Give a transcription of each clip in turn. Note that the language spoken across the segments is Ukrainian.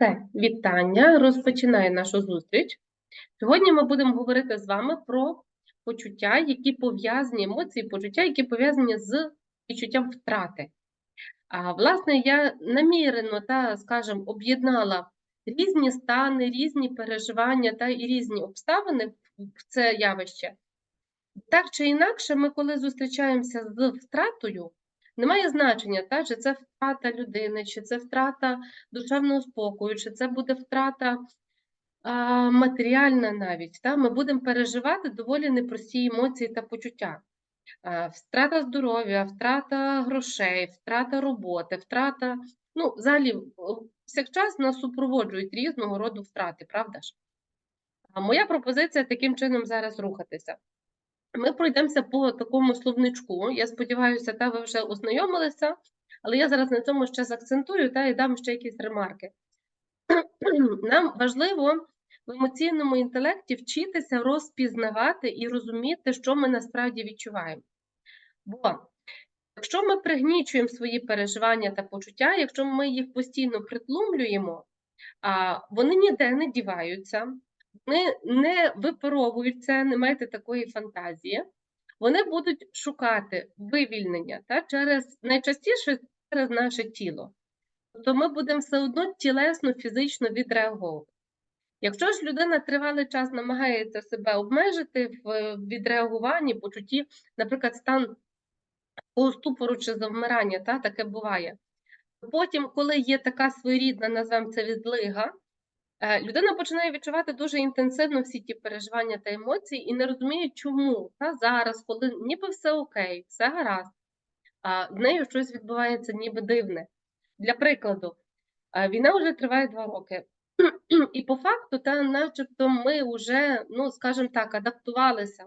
Все, вітання. Розпочинаю нашу зустріч. Сьогодні ми будемо говорити з вами про почуття, які пов'язані, емоції, почуття, які пов'язані з відчуттям втрати. А, власне, я намірено, та, скажімо, об'єднала різні стани, різні переживання та і різні обставини в це явище. Так чи інакше, ми, коли зустрічаємося з втратою, немає значення, та, чи це втрата людини, чи це втрата душевного спокою, чи це буде втрата а, матеріальна навіть. Та, ми будемо переживати доволі непрості емоції та почуття. А, втрата здоров'я, втрата грошей, втрата роботи, втрата. Ну, взагалі, всякчас нас супроводжують різного роду втрати, правда ж? А моя пропозиція таким чином зараз рухатися. Ми пройдемося по такому словничку. Я сподіваюся, та ви вже ознайомилися, але я зараз на цьому ще заакцентую та і дам ще якісь ремарки. Нам важливо в емоційному інтелекті вчитися розпізнавати і розуміти, що ми насправді відчуваємо. Бо якщо ми пригнічуємо свої переживання та почуття, якщо ми їх постійно притлумлюємо, вони ніде не діваються, вони не випаровуються, не маєте такої фантазії, вони будуть шукати вивільнення та, через найчастіше через наше тіло. Тобто ми будемо все одно тілесно, фізично відреаговувати. Якщо ж людина тривалий час намагається себе обмежити в відреагуванні, почутті, наприклад, стан ступору чи завмирання, та, таке буває. Потім, коли є така своєрідна, назвемо це відлига, людина починає відчувати дуже інтенсивно всі ті переживання та емоції і не розуміє, чому та зараз, коли ніби все окей, все гаразд, а в нею щось відбувається ніби дивне. Для прикладу, е, війна вже триває два роки, і по факту, та начебто, ми вже, ну скажімо так, адаптувалися.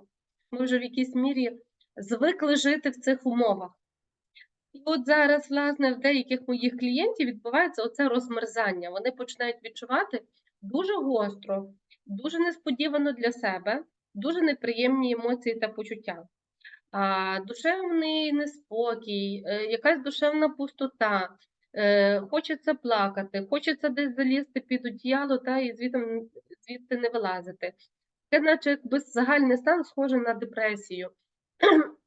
Ми вже в якійсь мірі звикли жити в цих умовах. І от зараз, власне, в деяких моїх клієнтів відбувається оце розмерзання. Вони починають відчувати дуже гостро, дуже несподівано для себе, дуже неприємні емоції та почуття. Душевний неспокій, е, якась душевна пустота, е, хочеться плакати, хочеться десь залізти під одіяло та і звідти, звідти не вилазити. Це, наче якби загальний стан схожий на депресію.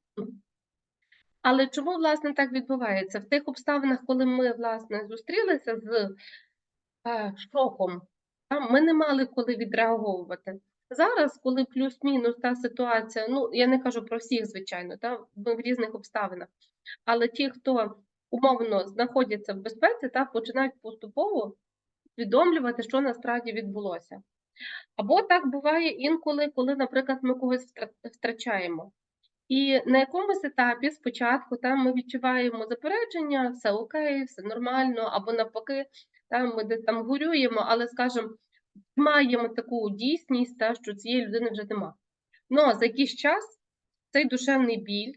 Але чому, власне, так відбувається? В тих обставинах, коли ми, власне, зустрілися з е, шоком, ми не мали коли відреаговувати. Зараз, коли плюс-мінус та ситуація, ну я не кажу про всіх, звичайно, та ми в різних обставинах, але ті, хто умовно знаходяться в безпеці, та починають поступово усвідомлювати, що насправді відбулося. Або так буває інколи, коли, наприклад, ми когось втрачаємо. І на якомусь етапі спочатку там ми відчуваємо заперечення, все окей, все нормально, або навпаки, там ми десь там горюємо, але, скажімо, маємо таку дійсність, та, що цієї людини вже нема. Ну, за якийсь час цей душевний біль,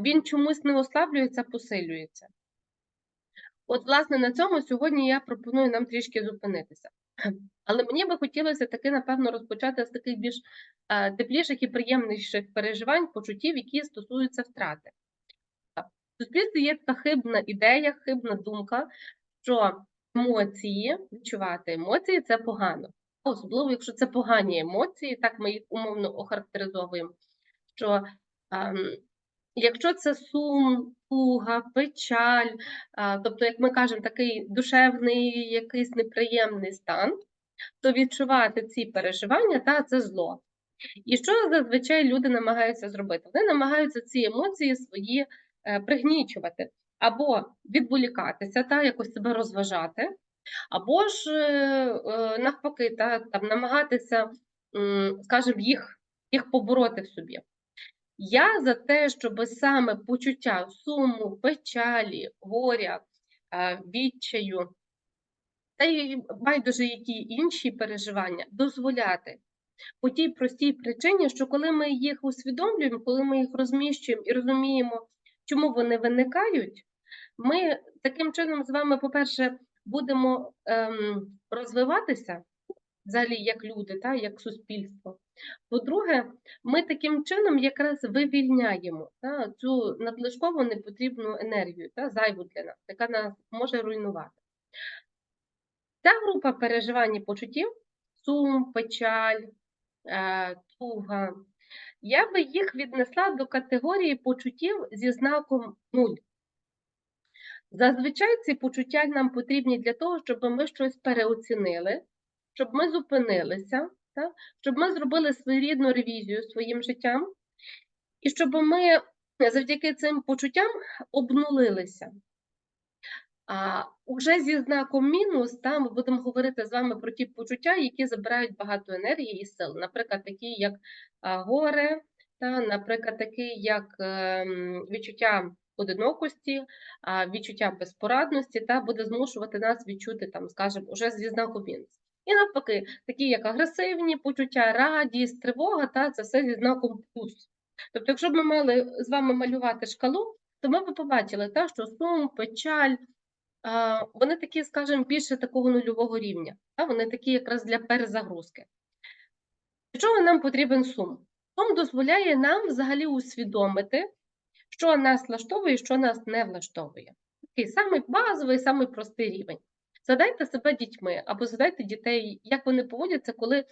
він чомусь не ослаблюється, посилюється. От, власне, на цьому сьогодні я пропоную нам трішки зупинитися. Але мені би хотілося таки, напевно, розпочати з таких більш тепліших і приємніших переживань, почуттів, які стосуються втрати. В суспільстві є така хибна ідея, хибна думка, що емоції, відчувати емоції це погано. Особливо, якщо це погані емоції, так ми їх умовно охарактеризовуємо. Що ем, якщо це сум, туга, печаль, е, тобто, як ми кажемо, такий душевний, якийсь неприємний стан, то відчувати ці переживання та це зло. І що зазвичай люди намагаються зробити? Вони намагаються ці емоції свої е, пригнічувати або відволікатися, та якось себе розважати, або ж е, е, навпаки, та, там, намагатися, скажімо, їх, їх побороти в собі. Я за те, щоб саме почуття суму, печалі, горя, е, відчаю, та й байдуже які інші переживання дозволяти. По тій простій причині, що коли ми їх усвідомлюємо, коли ми їх розміщуємо і розуміємо, чому вони виникають, ми таким чином з вами, по-перше, будемо ем, розвиватися взагалі як люди, та, як суспільство. По-друге, ми таким чином якраз вивільняємо та, цю надлишкову непотрібну енергію, та, зайву для нас, яка нас може руйнувати. Ця група переживань почуттів сум, печаль, е, туга. Я би їх віднесла до категорії почуттів зі знаком 0. Зазвичай ці почуття нам потрібні для того, щоб ми щось переоцінили, щоб ми зупинилися, так? щоб ми зробили своєрідну ревізію своїм життям, і щоб ми завдяки цим почуттям обнулилися. А уже зі знаком мінус, та, ми будемо говорити з вами про ті почуття, які забирають багато енергії і сил. Наприклад, такі як горе, та, наприклад, такі як ем, відчуття одинокості, відчуття безпорадності, та буде змушувати нас відчути, там, скажімо, уже зі знаком мінус. І навпаки, такі як агресивні почуття, радість, тривога, та це все зі знаком плюс. Тобто, якщо б ми мали з вами малювати шкалу, то ми б побачили, та, що сум, печаль, вони такі, скажімо, більше такого нульового рівня. Та? Вони такі якраз для перезагрузки. Для чого нам потрібен сум? Сум дозволяє нам взагалі усвідомити, що нас влаштовує що нас не влаштовує. Такий самий базовий, самий простий рівень. Задайте себе дітьми або задайте дітей, як вони поводяться, коли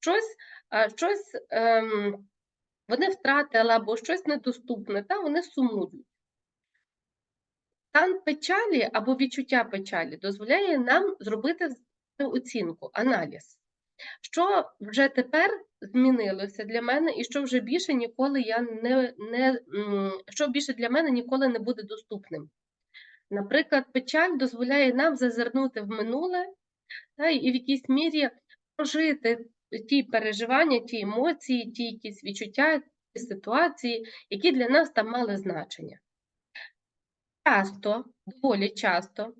щось, щось ем, вони втратили або щось недоступне, та вони сумують. Стан печалі або відчуття печалі дозволяє нам зробити оцінку, аналіз. Що вже тепер змінилося для мене, і що вже більше ніколи я не, не що більше для мене ніколи не буде доступним. Наприклад, печаль дозволяє нам зазирнути в минуле та, і в якійсь мірі прожити ті переживання, ті емоції, ті якісь відчуття, ті ситуації, які для нас там мали значення. Часто, доволі часто,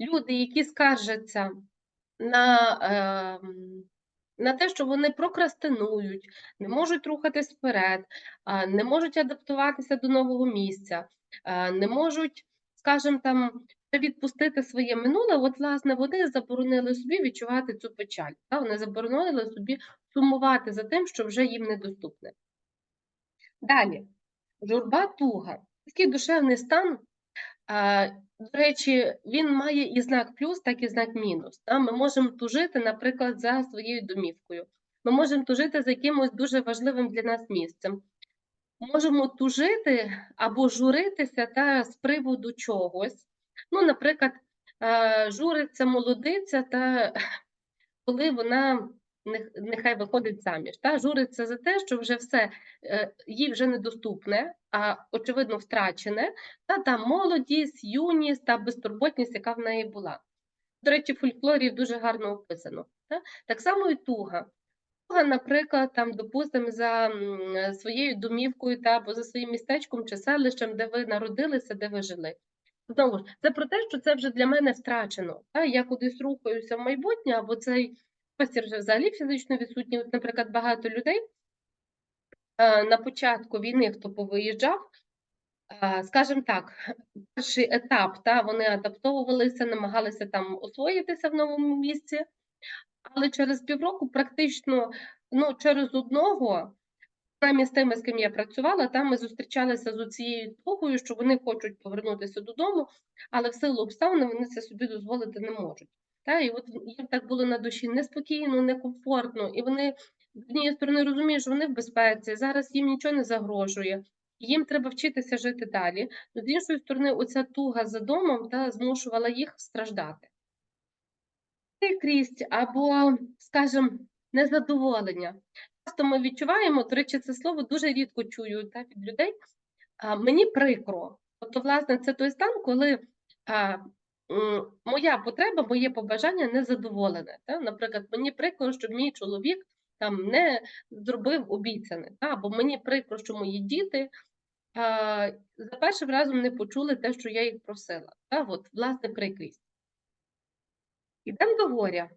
люди, які скаржаться на, ем, на те, що вони прокрастинують, не можуть рухатись вперед, не можуть адаптуватися до нового місця, не можуть, скажімо, там відпустити своє минуле, от, власне, вони заборонили собі відчувати цю печаль. Та? Вони заборонили собі сумувати за тим, що вже їм недоступне. Далі, журба туга. Такий душевний стан. До речі, він має і знак плюс, так і знак мінус. Ми можемо тужити, наприклад, за своєю домівкою. Ми можемо тужити за якимось дуже важливим для нас місцем. Можемо тужити або журитися та з приводу чогось. Ну, наприклад, журиться молодиця, та коли вона нехай виходить заміж, та журиться за те, що вже все е, їй вже недоступне, а очевидно втрачене, та там молодість, юність та безтурботність, яка в неї була. До речі, в фольклорі дуже гарно описано. Та? Так само і туга. Туга, наприклад, там, допустимо, за своєю домівкою та або за своїм містечком чи селищем, де ви народилися, де ви жили. Знову ж, це про те, що це вже для мене втрачено. Та? Я кудись рухаюся в майбутнє, або цей простір вже взагалі фізично відсутній. От, наприклад, багато людей на початку війни, хто повиїжджав, скажімо так, перший етап, та, вони адаптовувалися, намагалися там освоїтися в новому місці, але через півроку практично ну, через одного, з тими, з ким я працювала, там ми зустрічалися з цією тугою, що вони хочуть повернутися додому, але в силу обставин вони це собі дозволити не можуть. Та, і от їм так було на душі неспокійно, некомфортно, і вони з однієї сторони розуміють, що вони в безпеці, зараз їм нічого не загрожує, їм треба вчитися жити далі. Но з іншої сторони, оця туга за домом та змушувала їх страждати. Прикрість або, скажімо, незадоволення. Часто ми відчуваємо, до речі, це слово дуже рідко чую та, від людей. А, мені прикро. Тобто, власне, це той стан, коли а, моя потреба, моє побажання не задоволене. Та? Наприклад, мені прикро, що мій чоловік там не зробив обіцяне, та? або мені прикро, що мої діти а, за першим разом не почули те, що я їх просила. Та? От, власне, прикрість. Ідемо до горя.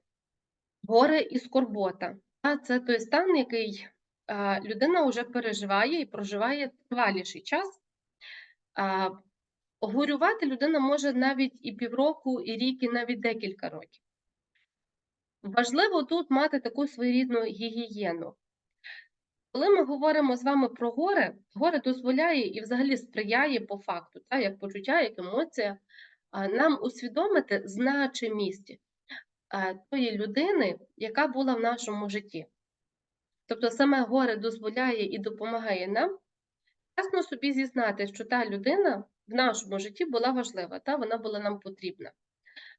Горе і скорбота. А Це той стан, який а, людина вже переживає і проживає триваліший час. А, Горювати людина може навіть і півроку, і рік, і навіть декілька років. Важливо тут мати таку своєрідну гігієну. Коли ми говоримо з вами про горе, горе дозволяє і взагалі сприяє по факту, та, як почуття, як емоція, нам усвідомити значимість тої людини, яка була в нашому житті. Тобто саме горе дозволяє і допомагає нам чесно собі зізнати, що та людина в нашому житті була важлива, та вона була нам потрібна.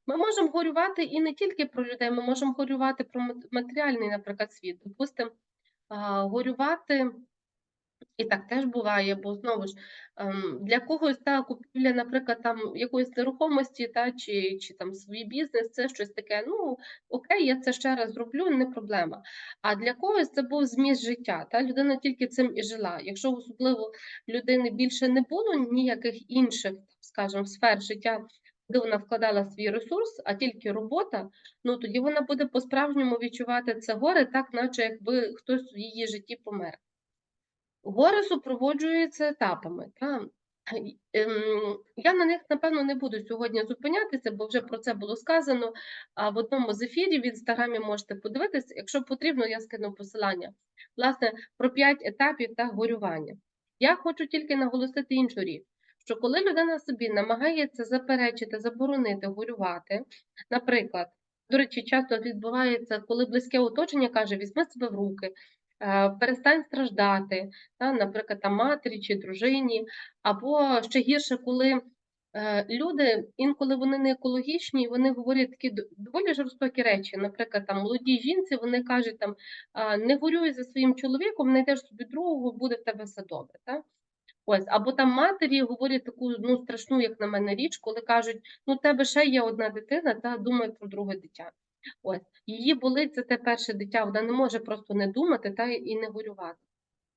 Ми можемо горювати і не тільки про людей, ми можемо горювати про мат- матеріальний, наприклад, світ. Допустимо, горювати, і так теж буває, бо знову ж ем, для когось та купівля, наприклад, там якоїсь нерухомості, та чи, чи там свій бізнес, це щось таке. Ну окей, я це ще раз зроблю, не проблема. А для когось це був зміст життя. Та людина тільки цим і жила. Якщо особливо людини більше не було ніяких інших, скажімо, сфер життя, куди вона вкладала свій ресурс, а тільки робота, ну тоді вона буде по-справжньому відчувати це горе, так наче якби хтось в її житті помер. Горе супроводжується етапами. Та? Ем, Я на них, напевно, не буду сьогодні зупинятися, бо вже про це було сказано. А в одному з ефірів в інстаграмі можете подивитися. Якщо потрібно, я скину посилання. Власне, про п'ять етапів та горювання. Я хочу тільки наголосити іншу річ, що коли людина собі намагається заперечити, заборонити горювати, наприклад, до речі, часто відбувається, коли близьке оточення каже: візьми себе в руки, перестань страждати, та, наприклад, там, матері чи дружині, або ще гірше, коли е, люди інколи вони не екологічні, вони говорять такі доволі жорстокі речі. Наприклад, там молодій жінці вони кажуть там не горюй за своїм чоловіком, знайдеш собі другого, буде в тебе все добре. Та? Ось, або там матері говорять таку ну, страшну, як на мене, річ, коли кажуть, ну, в тебе ще є одна дитина, та думай про друге дитя. Ось, її болить це те перше дитя, вона не може просто не думати та і не горювати.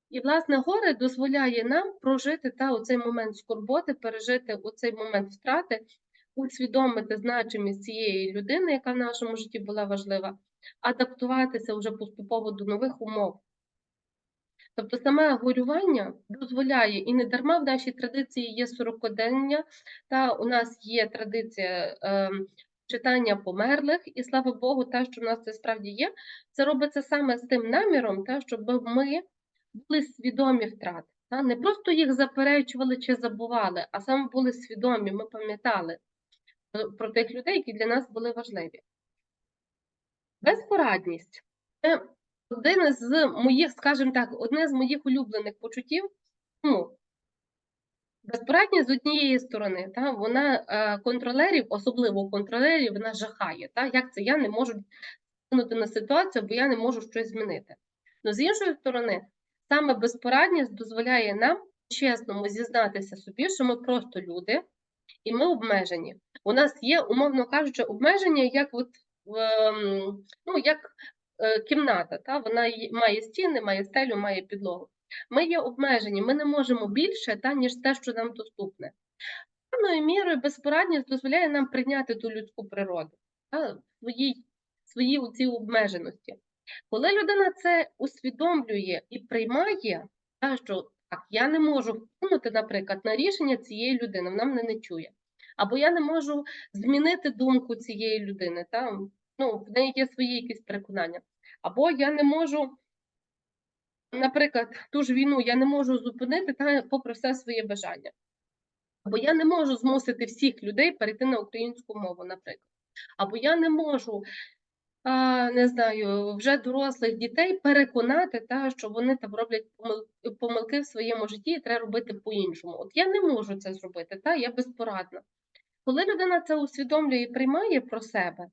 І, власне, горе дозволяє нам прожити та оцей момент скорботи, пережити оцей момент втрати, усвідомити значимість цієї людини, яка в нашому житті була важлива, адаптуватися вже поступово до нових умов. Тобто саме горювання дозволяє, і не дарма в нашій традиції є сорокодення, та у нас є традиція ем, читання померлих, і слава Богу, те, що в нас це справді є, це робиться саме з тим наміром, та, щоб ми були свідомі втрат. Та? Не просто їх заперечували чи забували, а саме були свідомі, ми пам'ятали е, про тих людей, які для нас були важливі. Безпорадність це один з моїх, скажімо так, одне з моїх улюблених почуттів. Чому? Безпорадність з однієї сторони, та, вона е, контролерів, особливо контролерів, вона жахає. Та, як це я не можу вплинути на ситуацію, бо я не можу щось змінити. Ну, з іншої сторони, саме безпорадність дозволяє нам чесному зізнатися собі, що ми просто люди, і ми обмежені. У нас є, умовно кажучи, обмеження, як от, ем, ну, як е, кімната. Та? Вона має стіни, має стелю, має підлогу. Ми є обмежені, ми не можемо більше, та, ніж те, що нам доступне. Певною мірою безпорадність дозволяє нам прийняти ту людську природу та, своїй у цій обмеженості. Коли людина це усвідомлює і приймає, та, що так, я не можу вплинути, наприклад, на рішення цієї людини, вона мене не чує. Або я не можу змінити думку цієї людини, та, ну, в неї є свої якісь переконання. Або я не можу, наприклад, ту ж війну я не можу зупинити та, попри все своє бажання. Або я не можу змусити всіх людей перейти на українську мову, наприклад. Або я не можу, не знаю, вже дорослих дітей переконати, та, що вони там роблять помил- помилки в своєму житті і треба робити по-іншому. От я не можу це зробити, та, я безпорадна. Коли людина це усвідомлює і приймає про себе,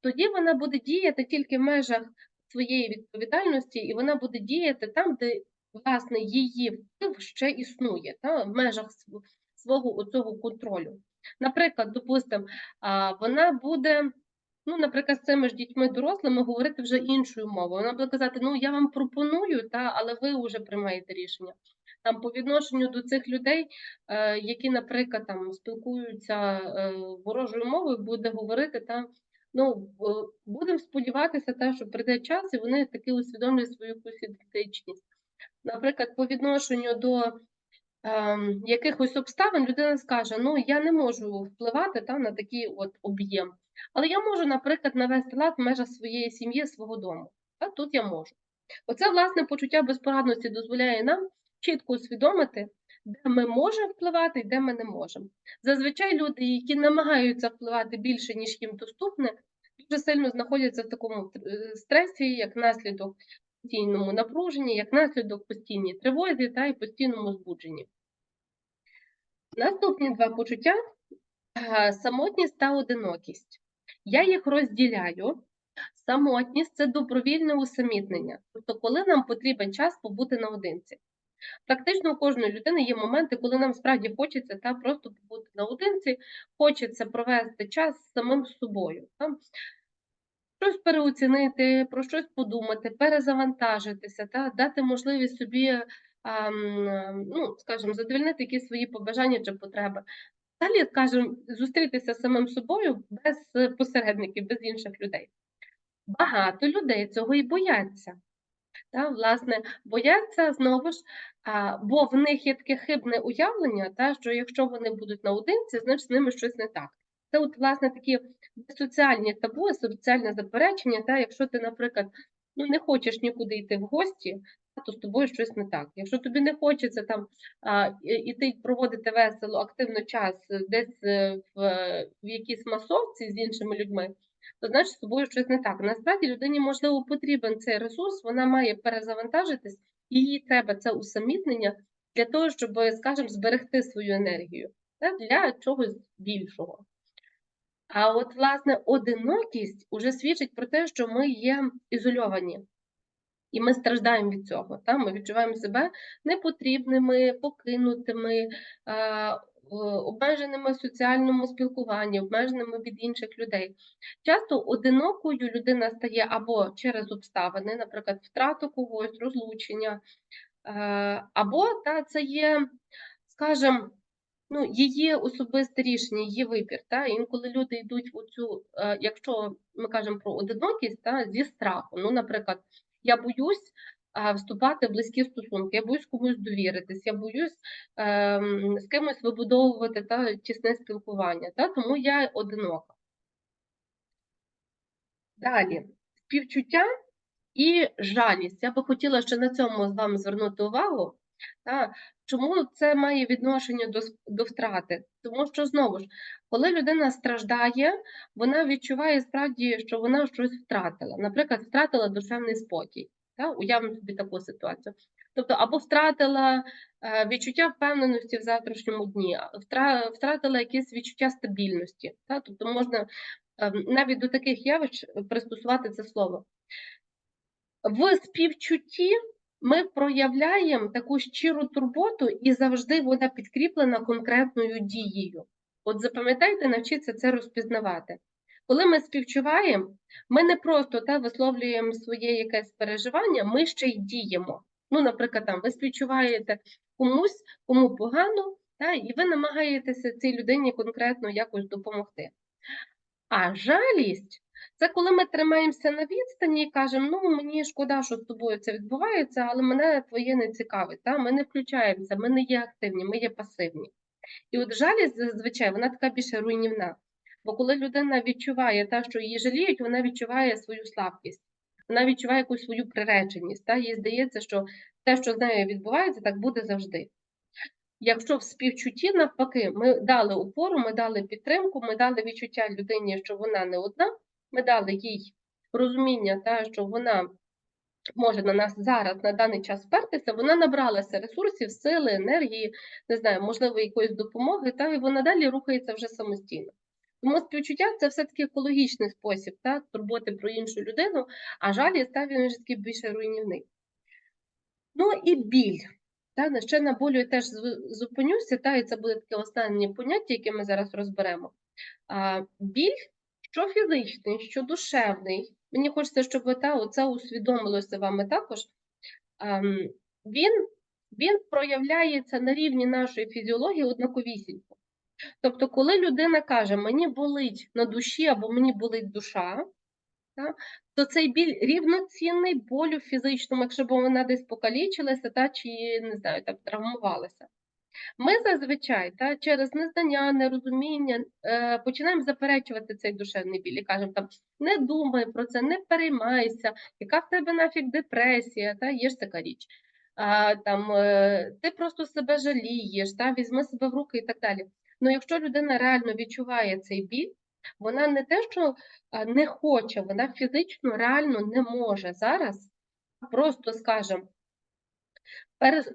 тоді вона буде діяти тільки в межах своєї відповідальності, і вона буде діяти там, де власне її вплив ще існує, та, в межах свого оцього контролю. Наприклад, допустимо, вона буде, ну, наприклад, з цими ж дітьми дорослими говорити вже іншою мовою. Вона буде казати: ну я вам пропоную, та, але ви вже приймаєте рішення. Там по відношенню до цих людей, е, які, наприклад, там спілкуються е, ворожою мовою, буде говорити там. Ну, будемо сподіватися, те, що прийде час, і вони таки усвідомлюють свою якусь ідентичність. Наприклад, по відношенню до ем, якихось обставин людина скаже: ну я не можу впливати та, на такий от об'єм, але я можу, наприклад, навести лад в межах своєї сім'ї, свого дому. Та, тут я можу. Оце власне почуття безпорадності дозволяє нам чітко усвідомити, де ми можемо впливати і де ми не можемо. Зазвичай люди, які намагаються впливати більше, ніж їм доступне, дуже сильно знаходяться в такому е, стресі, як наслідок постійному напруженні, як наслідок постійній тривозі та й постійному збудженні. Наступні два почуття е, самотність та одинокість. Я їх розділяю. Самотність це добровільне усамітнення, тобто, коли нам потрібен час побути наодинці. Практично у кожної людини є моменти, коли нам справді хочеться та просто побути наодинці, хочеться провести час з самим собою. Та? Щось переоцінити, про щось подумати, перезавантажитися, та дати можливість собі, ну, скажімо, задовольнити якісь свої побажання чи потреби. Далі, скажімо, зустрітися з самим собою без посередників, без інших людей. Багато людей цього і бояться. Та, власне, бояться знову ж, а, бо в них є таке хибне уявлення, та, що якщо вони будуть наодинці, значить з ними щось не так. Це, от, власне, такі соціальні табу, соціальне заперечення, та, якщо ти, наприклад, ну, не хочеш нікуди йти в гості, то з тобою щось не так. Якщо тобі не хочеться там а, іти проводити весело, активно час десь е, в, в якійсь масовці з іншими людьми, то значить з тобою щось не так. Насправді людині, можливо, потрібен цей ресурс, вона має перезавантажитись, їй треба це усамітнення для того, щоб, скажімо, зберегти свою енергію так, для чогось більшого. А от, власне, одинокість уже свідчить про те, що ми є ізольовані. І ми страждаємо від цього. Та? Ми відчуваємо себе непотрібними, покинутими, обмеженими в соціальному спілкуванні, обмеженими від інших людей. Часто одинокою людина стає або через обставини, наприклад, втрату когось, розлучення, е, або та, це є, скажімо, ну, її особисте рішення, її вибір. Та? Інколи люди йдуть в цю, е, якщо ми кажемо про одинокість, та, зі страху. Ну, Наприклад, я боюсь вступати в близькі стосунки, я боюсь комусь довіритись, я боюсь е, з кимось вибудовувати та тісне спілкування, та, тому я одинока. Далі, співчуття і жалість. Я би хотіла ще на цьому з вами звернути увагу. Та, Чому це має відношення до до втрати? Тому що знову ж, коли людина страждає, вона відчуває справді, що вона щось втратила. Наприклад, втратила душевний спокій. Та? Уявимо собі таку ситуацію. Тобто, або втратила е, відчуття впевненості в завтрашньому дні, втратила якесь відчуття стабільності. Та? Тобто можна ем, навіть до таких явищ пристосувати це слово. В співчутті ми проявляємо таку щиру турботу і завжди вона підкріплена конкретною дією. От запам'ятайте, навчіться це розпізнавати. Коли ми співчуваємо, ми не просто та, висловлюємо своє якесь переживання, ми ще й діємо. Ну, Наприклад, там ви співчуваєте комусь, кому погано, та, і ви намагаєтеся цій людині конкретно якось допомогти. А жалість це коли ми тримаємося на відстані і кажемо, ну мені шкода, що з тобою це відбувається, але мене твоє не цікавить. Та? Ми не включаємося, ми не є активні, ми є пасивні. І от жалість зазвичай вона така більше руйнівна. Бо коли людина відчуває те, що її жаліють, вона відчуває свою слабкість, вона відчуває якусь свою приреченість. Та? Їй здається, що те, що з нею відбувається, так буде завжди. Якщо в співчутті, навпаки, ми дали опору, ми дали підтримку, ми дали відчуття людині, що вона не одна, ми дали їй розуміння, та, що вона може на нас зараз на даний час спертися, вона набралася ресурсів, сили, енергії, не знаю, можливо, якоїсь допомоги, та і вона далі рухається вже самостійно. Тому співчуття це все-таки екологічний спосіб так, турботи про іншу людину, а жаль став він такий більше руйнівний. Ну і біль. Та, ще на болю я теж зупинюся, та, і це буде таке останнє поняття, яке ми зараз розберемо. А, Біль, що фізичний, що душевний. Мені хочеться, щоб та, оце усвідомилося вами також. А, він, він проявляється на рівні нашої фізіології однаковісінько. Тобто, коли людина каже, мені болить на душі або мені болить душа, то цей біль рівноцінний болю фізичному, якщо б вона десь покалічилася та, чи не знаю, так, травмувалася. Ми зазвичай та, через незнання, нерозуміння е, починаємо заперечувати цей душевний біль і кажемо, там, не думай про це, не переймайся, яка в тебе нафіг депресія, та, є ж така річ. А, там, е, Ти просто себе жалієш, та, візьми себе в руки і так далі. Ну, якщо людина реально відчуває цей біль, Вона не те, що не хоче, вона фізично реально не може зараз просто, скажімо,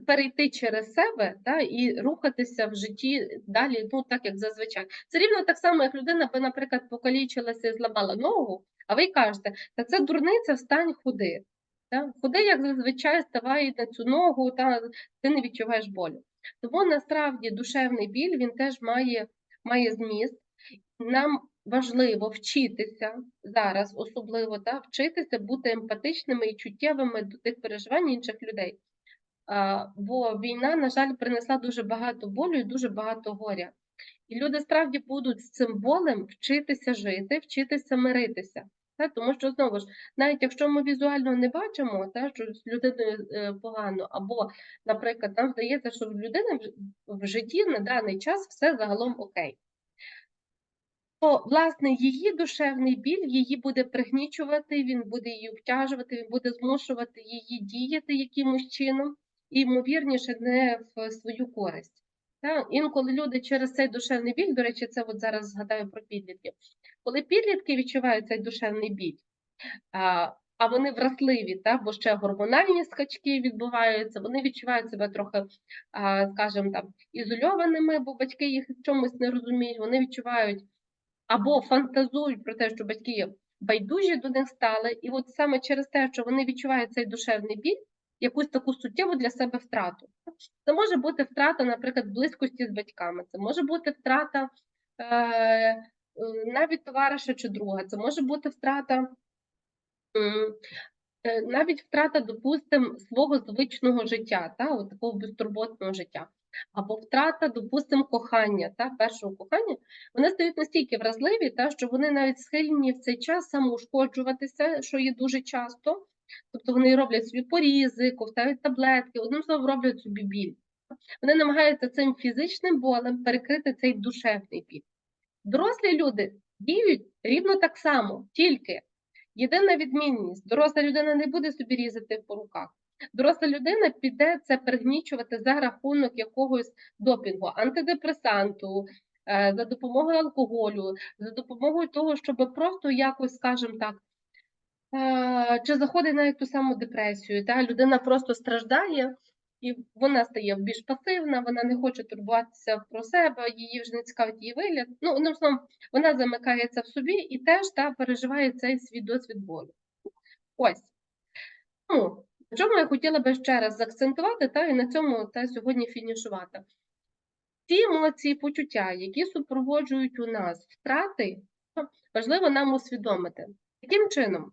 перейти через себе та, і рухатися в житті далі, ну так як зазвичай. Це рівно так само, як людина би, наприклад, покалічилася і зламала ногу, а ви кажете, та це дурниця, встань ходи. Та? Ходи, як зазвичай, ставай на цю ногу, та ти не відчуваєш болю. Тому насправді душевний біль він теж має, має зміст. Нам важливо вчитися зараз, особливо та, вчитися бути емпатичними і чуттєвими до тих переживань інших людей. А, Бо війна, на жаль, принесла дуже багато болю і дуже багато горя. І люди справді будуть з цим болем вчитися жити, вчитися миритися. Та? Тому що знову ж, навіть якщо ми візуально не бачимо, та, що з людиною е, погано, або, наприклад, нам здається, що в людини в житті на даний час все загалом окей. То, власне, її душевний біль її буде пригнічувати, він буде її обтяжувати, він буде змушувати її діяти якимось чином, і, ймовірніше, не в свою користь. Та? Інколи люди через цей душевний біль, до речі, це от зараз згадаю про підлітків. Коли підлітки відчувають цей душевний біль, а, вони вразливі, та, бо ще гормональні скачки відбуваються, вони відчувають себе трохи, скажімо, там, ізольованими, бо батьки їх чомусь не розуміють, вони відчувають або фантазують про те, що батьки байдужі до них стали, і от саме через те, що вони відчувають цей душевний біль, якусь таку суттєву для себе втрату. Це може бути втрата, наприклад, близькості з батьками, це може бути втрата е, навіть товариша чи друга, це може бути втрата. е, Навіть втрата, допустимо, свого звичного життя, та, от такого безтурботного життя, або втрата, допустимо, кохання, та, першого кохання, вони стають настільки вразливі, та, що вони навіть схильні в цей час самоушкоджуватися, що є дуже часто. Тобто вони роблять собі порізи, ковтають таблетки, одним словом роблять собі біль. Вони намагаються цим фізичним болем перекрити цей душевний біль. Дорослі люди діють рівно так само, тільки єдина відмінність: доросла людина не буде собі різати по руках. Доросла людина піде це пригнічувати за рахунок якогось допінгу, антидепресанту, е, за допомогою алкоголю, за допомогою того, щоб просто якось, скажімо так, чи заходить навіть ту саму депресію. Та людина просто страждає, і вона стає більш пасивна, вона не хоче турбуватися про себе, її вже не цікавить її вигляд. Ну, одним словом, вона замикається в собі і теж та переживає цей свій досвід болю. Ось. Ну, на чому я хотіла би ще раз заакцентувати, та і на цьому та сьогодні фінішувати. Ті емоції, почуття, які супроводжують у нас втрати, ну, важливо нам усвідомити. Яким чином?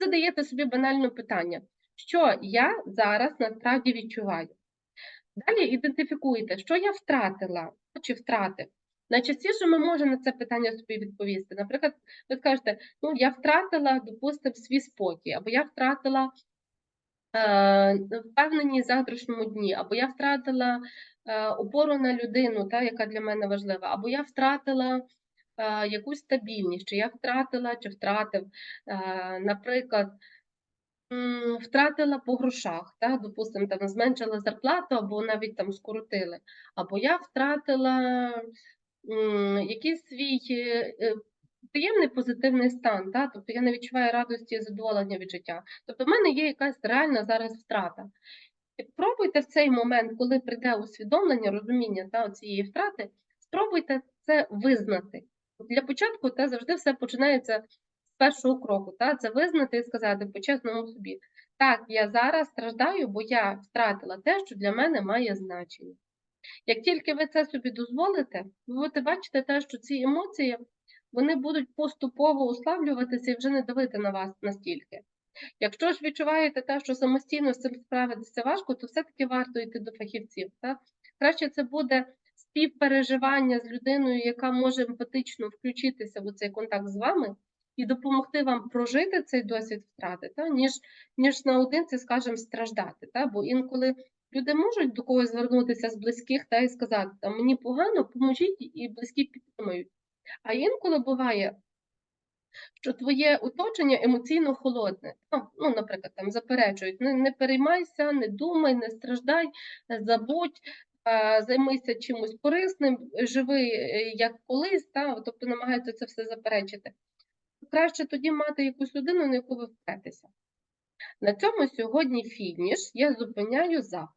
Задаєте собі банальне питання, що я зараз насправді відчуваю. Далі ідентифікуєте, що я втратила чи втратив. Найчастіше ми можемо на це питання собі відповісти. Наприклад, ви скажете, ну я втратила, допустимо, свій спокій, або я втратила е, впевненість в завтрашньому дні, або я втратила е, опору на людину, та, яка для мене важлива, або я втратила якусь стабільність, чи я втратила, чи втратив, е, наприклад, втратила по грошах, та, допустимо, там зменшила зарплату, або навіть там скоротили, або я втратила якийсь свій е, е, приємний позитивний стан, та, тобто я не відчуваю радості і задоволення від життя. Тобто в мене є якась реальна зараз втрата. І Пробуйте в цей момент, коли прийде усвідомлення, розуміння та, цієї втрати, спробуйте це визнати. Для початку та завжди все починається з першого кроку. Та, це визнати і сказати по-чесному собі. Так, я зараз страждаю, бо я втратила те, що для мене має значення. Як тільки ви це собі дозволите, ви будете бачити те, що ці емоції вони будуть поступово услаблюватися і вже не давити на вас настільки. Якщо ж відчуваєте те, що самостійно з цим справитися важко, то все-таки варто йти до фахівців. Так? Краще це буде співпереживання з людиною, яка може емпатично включитися в цей контакт з вами і допомогти вам прожити цей досвід втрати, та? ніж, ніж наодинці, скажімо, страждати. Та? Бо інколи люди можуть до когось звернутися з близьких та і сказати, та, мені погано, поможіть, і близькі підтримують. А інколи буває, що твоє оточення емоційно холодне. Ну, наприклад, там заперечують, не, не переймайся, не думай, не страждай, забудь, займися чимось корисним, живи е, як колись, та, тобто намагаються це все заперечити. Краще тоді мати якусь людину, на яку ви впретеся. На цьому сьогодні фініш. Я зупиняю запис.